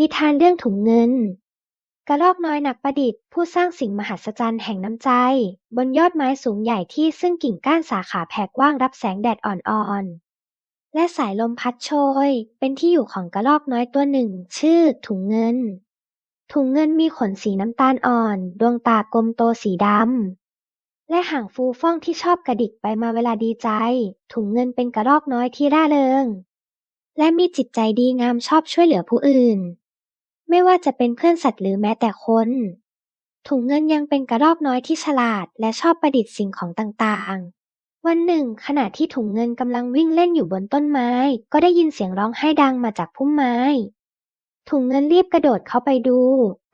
นิทานเรื่องถุงเงิน กระรอกน้อยนักประดิษฐ์ ผู้สร้างสิ่งมหัศจรรย์แห่งน้ำใจ บนยอดไม้สูงใหญ่ที่ซึ่งกิ่งก้านสาขาแผ่กว้างรับแสงแดดอ่อนๆ และสายลมพัดโชย เป็นที่อยู่ของกระรอกน้อยตัวหนึ่ง ชื่อ ถุงเงิน ถุงเงินมีขนสีน้ำตาลอ่อน ดวงตากลมโตสีดำ และหางฟูฟ่องที่ชอบกระดิกไปมาเวลาดีใจ ถุงเงินเป็นกระรอกน้อยที่ร่าเริง และมีจิตใจดีงามชอบช่วยเหลือผู้อื่น ไม่ว่าจะเป็นเพื่อนสัตว์หรือแม้แต่คน ถุงเงินยังเป็นกระรอกน้อยที่ฉลาด และชอบประดิษฐ์สิ่งของต่างๆ วันหนึ่ง ขณะที่ถุงเงินกำลังวิ่งเล่นอยู่บนต้นไม้ ก็ได้ยินเสียงร้องไห้ดังมาจากพุ่มไม้ ถุงเงินรีบกระโดดเข้าไปดู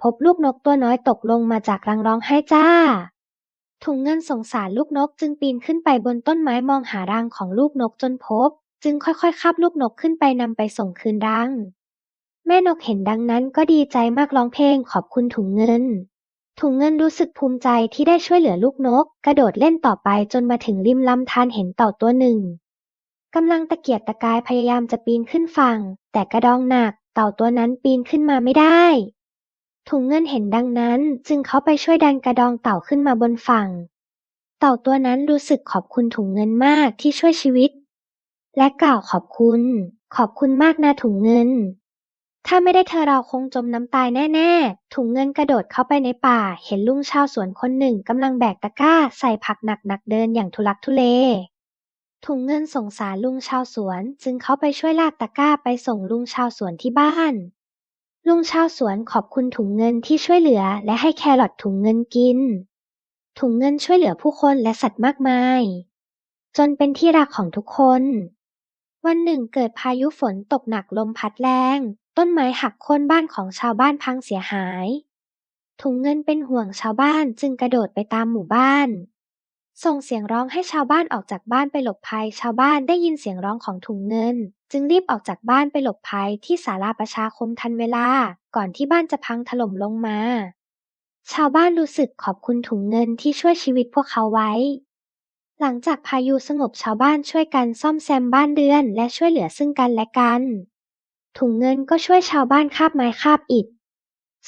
พบลูกนกตัวน้อยตกลงมาจากรังร้องไห้จ้า ถุงเงินสงสารลูกนกจึงปีนขึ้นไปบนต้นไม้มองหารังของลูกนกจนพบ จึงค่อยๆคาบลูกนกขึ้นไปนำไปส่งคืนรัง แม่นกเห็นดังนั้นก็ดีใจมากร้องเพลงขอบคุณถุงเงิน ถุงเงินรู้สึกภูมิใจที่ได้ช่วยเหลือลูกนก กระโดดเล่นต่อไปจนมาถึงริมลำธารเห็นเต่าตัวหนึ่งกำลังตะเกียกตะกายพยายามจะปีนขึ้นฝั่ง แต่กระดองหนัก เต่าตัวนั้นปีนขึ้นมาไม่ได้ ถุงเงินเห็นดังนั้นจึงเข้าไปช่วยดันกระดองเต่าขึ้นมาบนฝั่ง เต่าตัวนั้นรู้สึกขอบคุณถุงเงินมากที่ช่วยชีวิต และกล่าวขอบคุณ ขอบคุณมากนะถุงเงิน ถ้าไม่ได้เธอเราคงจมน้ำตายแน่ ๆ ถุงเงินกระโดดเข้าไปในป่า เห็นลุงชาวสวนคนหนึ่งกำลังแบกตะกร้าใส่ผักหนักๆเดินอย่างทุลักทุเล ถุงเงินสงสารลุงชาวสวนจึงเข้าไปช่วยลากตะกร้าไปส่งลุงชาวสวนที่บ้านลุงชาวสวนขอบคุณถุงเงินที่ช่วยเหลือ และให้แครอทถุงเงินกิน ถุงเงินช่วยเหลือผู้คนและสัตว์มากมาย จนเป็นที่รักของทุกคน วันหนึ่งเกิดพายุฝนตกหนักลมพัดแรง ต้นไม้หักโค่นบ้านของชาวบ้านพังเสียหาย ถุงเงินเป็นห่วงชาวบ้านจึงกระโดดไปตามหมู่บ้าน ส่งเสียงร้องให้ชาวบ้านออกจากบ้านไปหลบภัย ชาวบ้านได้ยินเสียงร้องของถุงเงิน จึงรีบออกจากบ้านไปหลบภัยที่ศาลาประชาคมทันเวลา ก่อนที่บ้านจะพังถล่มลงมา ชาวบ้านรู้สึกขอบคุณถุงเงินที่ช่วยชีวิตพวกเขาไว้หลังจากพายุสงบชาวบ้านช่วยกันซ่อมแซมบ้านเรือน และช่วยเหลือซึ่งกันและกัน ถุงเงินก็ช่วยชาวบ้านคาบไม้คาบอิฐ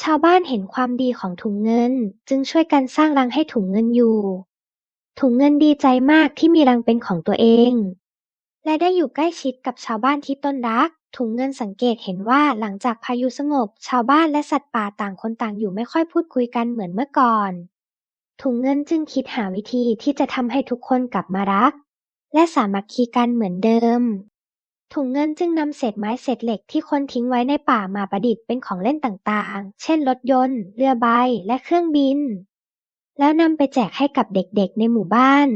ชาวบ้านเห็นความดีของถุงเงินจึงช่วยกันสร้างรังให้ถุงเงินอยู่ ถุงเงินดีใจมากที่มีรังเป็นของตัวเอง และได้อยู่ใกล้ชิดกับชาวบ้านที่ต้นรัก ถุงเงินสังเกตเห็นว่าหลังจากพายุสงบ ชาวบ้านและสัตว์ป่าต่างคนต่างอยู่ไม่ค่อยพูดคุยกันเหมือนเมื่อก่อน ถุงเงินจึงคิดหาวิธีที่จะทำให้ทุกคนกลับมารัก และสามัคคีกันเหมือนเดิม ถุงเงินจึงนำเศษไม้เศษเหล็กที่คนทิ้งไว้ในป่ามาประดิษฐ์เป็นของเล่นต่างๆ เช่นรถยนต์ เรือใบ และเครื่องบิน แล้วนำไปแจกให้กับเด็กๆในหมู่บ้าน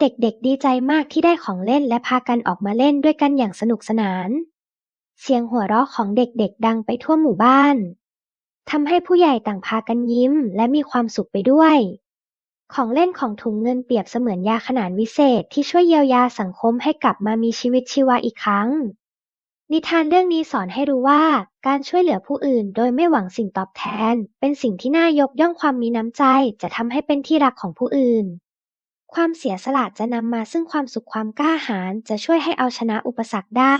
เด็กๆดีใจมากที่ได้ของเล่นและพากันออกมาเล่นด้วยกันอย่างสนุกสนาน เสียงหัวเราะของเด็กๆดังไปทั่วหมู่บ้านทำให้ผู้ใหญ่ต่างพากันยิ้มและมีความสุขไปด้วย ของเล่นของถุงเงินเปรียบเสมือนยาขนานวิเศษที่ช่วยเยียวยาสังคมให้กลับมามีชีวิตชีวาอีกครั้ง นิทานเรื่องนี้สอนให้รู้ว่า การช่วยเหลือผู้อื่นโดยไม่หวังสิ่งตอบแทน เป็นสิ่งที่น่ายกย่องความมีน้ำใจ จะทำให้เป็นที่รักของผู้อื่น ความเสียสละจะนำมาซึ่งความสุขความกล้าหาญจะช่วยให้เอาชนะอุปสรรคได้